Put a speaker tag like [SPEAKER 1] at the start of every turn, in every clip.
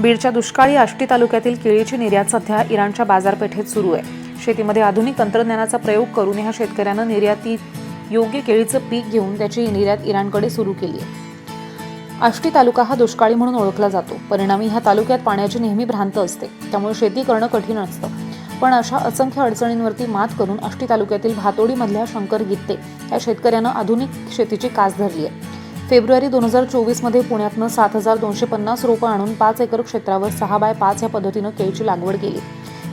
[SPEAKER 1] बीडच्या दुष्काळी आष्टी तालुक्यातील केळीची निर्यात सध्या इराणच्या बाजारपेठेत सुरू आहे. शेतीमध्ये आधुनिक तंत्रज्ञानाचा प्रयोग करून ह्या शेतकऱ्यानं निर्यातीत योग्य केळीचं पीक घेऊन त्याची निर्यात इराणकडे सुरू केली आहे. आष्टी तालुका हा दुष्काळी म्हणून ओळखला जातो. परिणामी ह्या तालुक्यात पाण्याची नेहमी भ्रांत असते. त्यामुळे शेती करणं कठीण असतं. पण अशा असंख्य अडचणींवरती मात करून आष्टी तालुक्यातील भातोडीमधल्या शंकर गित्ते या शेतकऱ्यानं आधुनिक शेतीची कास धरली आहे. फेब्रुवारी दोन हजार चोवीसमध्ये पुण्यातनं सात हजार दोनशे पन्नास रोपं आणून पाच एकर क्षेत्रावर सहा बाय पाच या पद्धतीनं केळीची लागवड केली.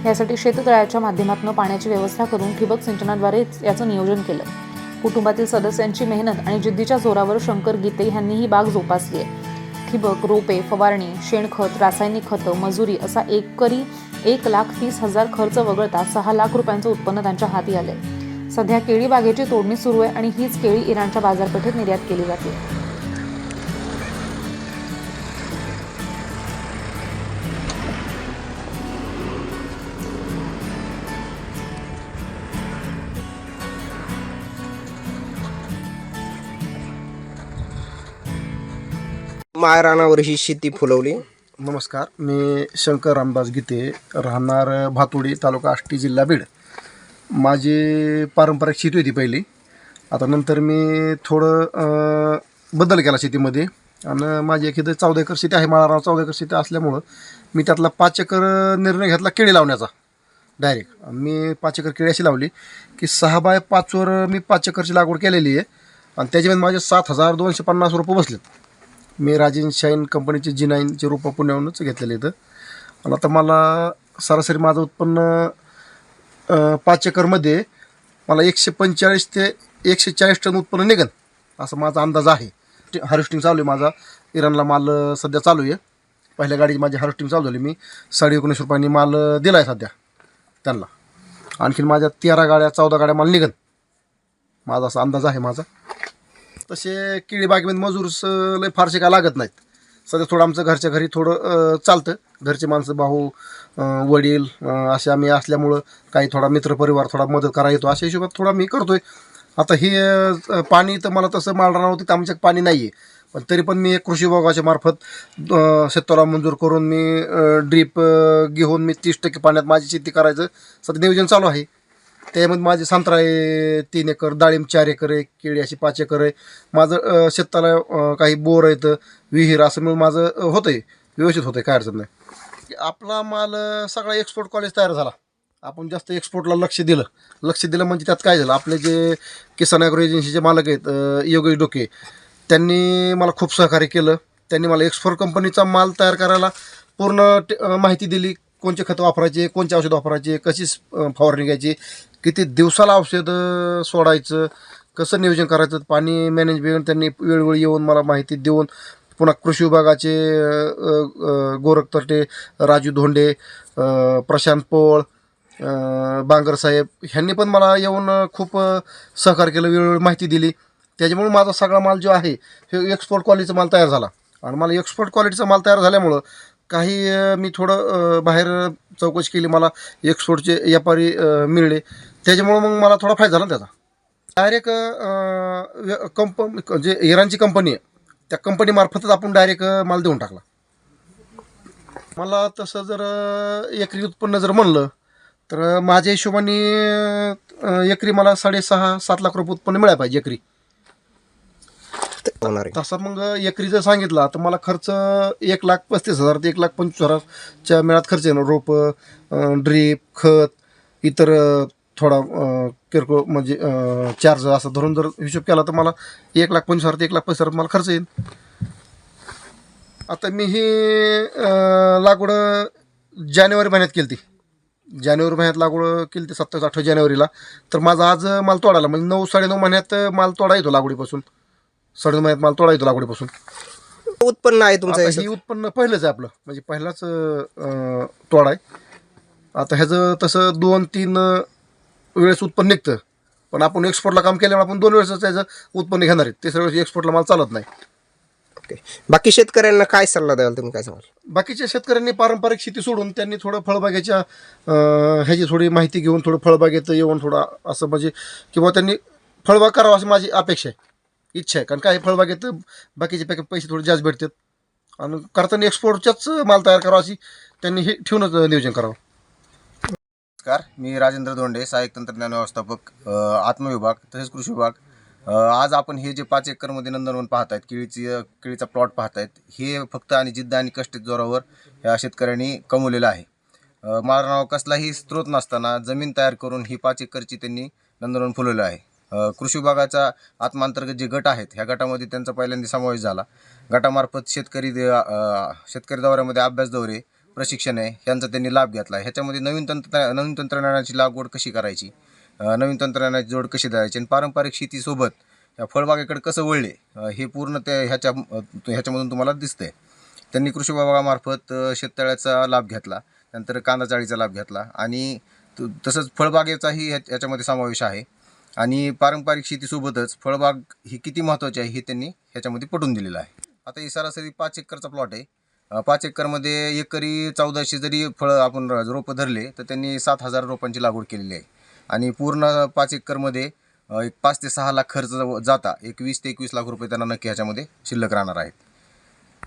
[SPEAKER 1] यासाठी शेततळ्याच्या माध्यमातून पाण्याची व्यवस्था करून ठिबक सिंचनाद्वारे याचं नियोजन केलं. कुटुंबातील सदस्यांची मेहनत आणि जिद्दीच्या जोरावर शंकर गीते यांनी ही बाग जोपासली आहे. ठिबक रोपे फवारणी शेणखत रासायनिक खतं मजुरी असा एकरी एक लाख तीस हजार खर्च वगळता सहा लाख रुपयांचं उत्पन्न त्यांच्या हाती आले सध्या केळी बागेची तोडणी सुरू आहे आणि हीच केळी इराणच्या बाजारपेठेत निर्यात केली जाते.
[SPEAKER 2] मायरानावर ही शेती फुलवली.
[SPEAKER 3] नमस्कार मी शंकर रामदास गीते राहणार भातोडी तालुका आष्टी जिल्हा बीड. माझी पारंपरिक शेती होती पहिली. आता नंतर मी थोडं अं, बदल केला शेतीमध्ये. आणि माझी एक इथं चौदा एकर शेती आहे माळाराव चौदा एकर शेती असल्यामुळं मी त्यातला पाच एकर निर्णय घेतला केळी लावण्याचा डायरेक्ट मी पाच एकर केळी अशी लावली की सहा बाय पाचवर मी पाच एकरची लागवड केलेली आहे. आणि त्याच्यामध्ये माझे सात हजार दोनशे पन्नास रुपये बसलेत. मी राजीन शाईन कंपनीचे जी नाईनचे रोपं पुण्याहूनच घेतलेले इथं. आणि आता मला सरासरी माझं उत्पन्न पाच एकरमध्ये मला एकशे पंचेचाळीस ते एकशे चाळीस टन उत्पन्न निघेल असा माझा अंदाज आहे. हार्वेस्टिंग चालू आहे माझा. इराणला माल सध्या चालू आहे. पहिल्या गाडीची माझी हार्वेस्टिंग चालू झाली. मी साडे एकोणीस रुपयांनी माल दिला आहे सध्या त्यांना. आणखीन माझ्या तेरा गाड्या चौदा गाड्या माल निघेल माझा असा अंदाज आहे माझा. तसे केळी बागेमध्ये मजूर स- लय फारसे काय लागत नाहीत. सध्या थोडं आमचं घरच्या घरी थोडं चालतं. घरचे माणसं भाऊ वडील असे आम्ही असल्यामुळं काही थोडा मित्रपरिवार थोडा मदत करा येतो. अशा हिशोबात थोडा मी करतोय. आता हे पाणी तर मला तसं माळणार होती तर आमच्यात पाणी नाही आहे पण तरी पण मी एक कृषी विभागाच्या मार्फत अं, शेततळा मंजूर करून मी ड्रीप घेऊन मी तीस टक्के पाण्यात माझी शेती करायचं. सध्या नियोजन चालू आहे. त्यामध्ये माझे संत्रा आहे तीन एकर डाळिंब चार एकर आहे केळी अशी पाच एकर आहे. माझं शेताला काही बोर आहेत विहीर असं मिळून माझं होतं होतंय व्यवस्थित होतंय काय अडचण नाही. आपला माल सगळा एक्सपोर्ट कॉलेज तयार झाला. आपण जास्त एक्सपोर्टला लक्ष दिलं. लक्ष दिलं म्हणजे त्यात काय झालं? आपले जे किसान ॲग्रो एजन्सीचे मालक आहेत योगेश डोके त्यांनी मला खूप सहकार्य केलं. त्यांनी मला एक्सपोर्ट कंपनीचा माल तयार करायला पूर्ण ट- माहिती दिली. कोणचे खतं वापरायचे कोणते औषध वापरायचे कशी फवारणी घ्यायची किती दिवसाला औषधं सोडायचं कसं नियोजन करायचं पाणी मॅनेजमेंट त्यांनी वेळोवेळी येऊन मला माहिती देऊन पुन्हा कृषी विभागाचे गोरख तरटे राजू धोंडे प्रशांत पोळ बांगरसाहेब ह्यांनी पण मला येऊन खूप सहकार सहकार्य केलं वेळोवेळी माहिती दिली. त्याच्यामुळे माझा सगळा माल जो आहे हे एक्सपोर्ट क्वालिटीचा माल तयार झाला. आणि मला एक्सपोर्ट क्वालिटीचा माल तयार झाल्यामुळं काही मी थोडं बाहेर चौकशी केली. मला एक्सपोर्टचे व्यापारी मिळले. त्याच्यामुळं मग मला थोडा फायदा झाला त्याचा. डायरेक्ट कंप जे इराणची कंपनी आहे त्या कंपनीमार्फतच आपण डायरेक्ट माल देऊन टाकला. मला तसं जर एकरी उत्पन्न जर म्हणलं तर माझ्या हिशोबाने एकरी मला साडेसहा सात लाख रुपये उत्पन्न मिळायला पाहिजे एकरी.
[SPEAKER 2] होणार आहे.
[SPEAKER 3] तसा मग एकरी जर सांगितला तर मला खर्च एक लाख पस्तीस हजार ते एक लाख पंचवीस हजारच्या मेळात खर्च येणार. रोपं ड्रीप खत इतर थोडा किरकोळ म्हणजे चार्ज असा धरून जर हिशोब केला तर मला एक लाख पंचवीस हजार ते एक लाख पस्तीस हजार मला खर्च येईल. आता मी ही लागवड जानेवारी महिन्यात केली ती जानेवारी महिन्यात लागवड केली ती सत्तावीस अठ्ठावीस जानेवारीला. तर माझा आज माल तोडायला म्हणजे नऊ साडेनऊ महिन्यात माल तोडा येतो लागवडीपासून. साडेनऊ महिन्यात माल तोडा येतो लागवडीपासून.
[SPEAKER 2] उत्पन्न आहे तुमचं
[SPEAKER 3] आता? ही उत्पन्न पहिलंच आहे आपलं. म्हणजे पहिलाच अं, तोडा आहे. आता ह्याचं तसं दोन तीन अं, वेळेस उत्पन्न निघतं. पण आपण एक्सपोर्टला काम केल्यामुळे आपण दोन वेळेस त्याचं उत्पन्न घेणार आहे तिसऱ्या वेळेस एक्सपोर्टला माल चालत नाही.
[SPEAKER 2] ओके. बाकी शेतकऱ्यांना काय सल्ला द्याल तुम्ही काय सांगाल?
[SPEAKER 3] बाकीच्या शेतकऱ्यांनी पारंपरिक शेती सोडून त्यांनी थोडं फळबागेच्या अं, ह्याची थोडी माहिती घेऊन थोडं फळबागेत येऊन थोडं असं म्हणजे किंवा त्यांनी फळबाग करावं अशी माझी अपेक्षा आहे. इच्छा आहे. कारण काय फळबागेत बाकीचे पैकी पैसे थोडे जास्त भेटतात. आणि करताना एक्सपोर्टच्याच माल तयार करावा अशी त्यांनी हे ठेवूनच नियोजन करावं.
[SPEAKER 4] नमस्कार मी राजेंद्र धोंडे सहाय्यक तंत्रज्ञान व्यवस्थापक आत्मविभाग तसेच कृषी विभाग. आज आपण हे जे पाच एकरमध्ये नंदनवन पाहत आहेत केळीची केळीचा प्लॉट पाहत आहेत हे फक्त आणि जिद्द आणि कष्ट जोरावर या शेतकऱ्यांनी कमवलेलं आहे. अ, कसलाही स्रोत नसताना जमीन तयार करून ही पाच एकरची त्यांनी नंदनवन फुलवलं आहे. कृषी विभागाचा आत्मांतर्गत जे गट आहेत ह्या गटामध्ये त्यांचा पहिल्यांदा समावेश झाला. गटामार्फत शेतकरी दे- शेतकरी दौऱ्यामध्ये अभ्यास दौरे प्रशिक्षण आहे यांचा त्यांनी लाभ घेतला ह्याच्यामध्ये नवीन तंत्र नवीन तंत्रज्ञानाची लागवड कशी करायची? नवीन तंत्रज्ञानाची जोड कशी द्यायची? आणि पारंपरिक शेतीसोबत या फळबागेकडे कसं वळले? हे पूर्ण ते ह्याच्या ह्याच्यामधून तुम्हाला दिसतंय. त्यांनी कृषी विभागामार्फत शेततळ्याचा लाभ घेतला नंतर कांदा चाळीचा लाभ घेतला आणि त- तसंच फळबागेचाही ह्या ह्याच्यामध्ये समावेश आहे. आणि पारंपरिक शेतीसोबतच फळबाग ही किती महत्त्वाची आहे हे त्यांनी ह्याच्यामध्ये पटवून दिलेलं आहे. आता ही सरासरी पाच एकरचा प्लॉट आहे. पाच एकरमध्ये एकरी चौदाशे जरी फळं आपण रोपं धरले तर त्यांनी सात हजार रोपांची लागवड केलेली आहे. आणि पूर्ण पाच एकरमध्ये एक पाच ते सहा लाख खर्च जाता एकवीस ते एकवीस लाख रुपये त्यांना नक्की ह्याच्यामध्ये शिल्लक राहणार आहेत.